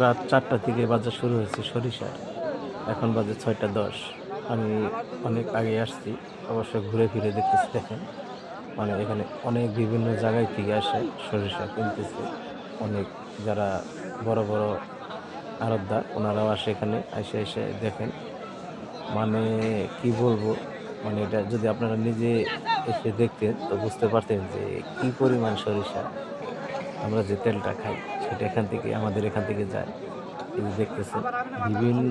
রাত চারটা থেকে বাজার শুরু হয়েছে সরিষার। এখন বাজে ছয়টা দশ। আমি অনেক আগে আসছি, অবশ্য ঘুরে ফিরে দেখতেছি, দেখেন। মানে এখানে অনেক বিভিন্ন জায়গায় থেকে আসে সরিষা কিনতেছে। অনেক যারা বড় বড় আড়তদার, ওনারাও আসে এখানে, এসে এসে দেখেন। মানে কি বলব? মানে এটা যদি আপনারা নিজে এসে দেখতেন তো বুঝতে পারতেন যে কি পরিমাণ সরিষা। আমরা যে তেলটা খাই। সেটা এখান থেকে আমাদের এখান থেকে যায়। দেখতেছেন বিভিন্ন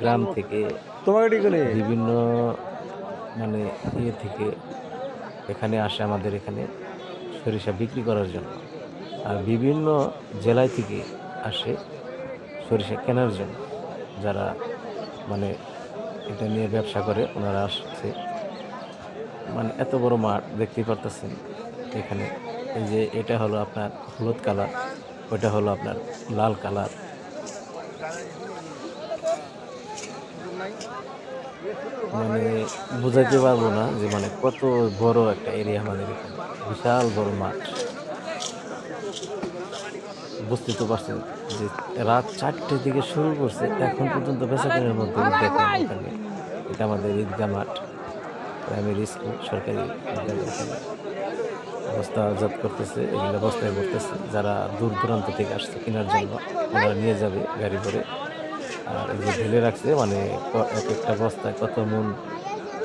গ্রাম থেকে তোমাকে বিভিন্ন মানে ইয়ে থেকে এখানে আসে আমাদের এখানে সরিষা বিক্রি করার জন্য। আর বিভিন্ন জেলায় থেকে আসে সরিষা কেনার জন্য। যারা মানে এটা নিয়ে ব্যবসা করে ওনারা আসছে। মানে এত বড় মাঠ দেখতেই পারতেছেন এখানে। এই যে এটা হলো আপনার হলুদ কালার। ওইটা হলো আপনার লাল কালার। মানে বোঝাইতে পারব না যে মানে কত বড় একটা এরিয়া আমাদের এখানে। বিশাল বড় মাঠ। বুঝতে তো পারছেন যে রাত চারটে থেকে শুরু করছে, এখন পর্যন্ত বেচাকেনার মধ্যে এটা আমাদের ঈদগাহ মাঠ। প্রাইমারি স্কুল, সরকারি বস্তাজাত করতেছে, এগুলো বস্তায় করতেছে। যারা দূর দূরান্ত থেকে আসছে কেনার জন্য, ওনারা নিয়ে যাবে গাড়ি করে। আর যে ঢেলে রাখছে মানে এক একটা বস্তায় কত মন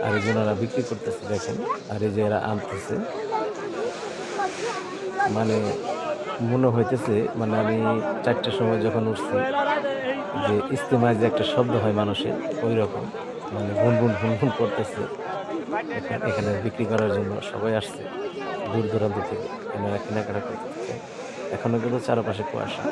আর এই ওনারা বিক্রি করতেছে, দেখেন। আর এই যে এরা আনতেছে। মানে মনে হইতেছে মানে আমি চারটার সময় যখন উঠছি, যে ইস্তেমায় যে একটা শব্দ হয় মানুষের ওই রকম মানে ভুনভুন ভুনভুন করতেছে। এখানে এখানে বিক্রি করার জন্য সবাই আসছে দূর দূরান্ত থেকে এনারা কেনাকাটা করতে। এখনও কিন্তু চারপাশে কুয়াশা।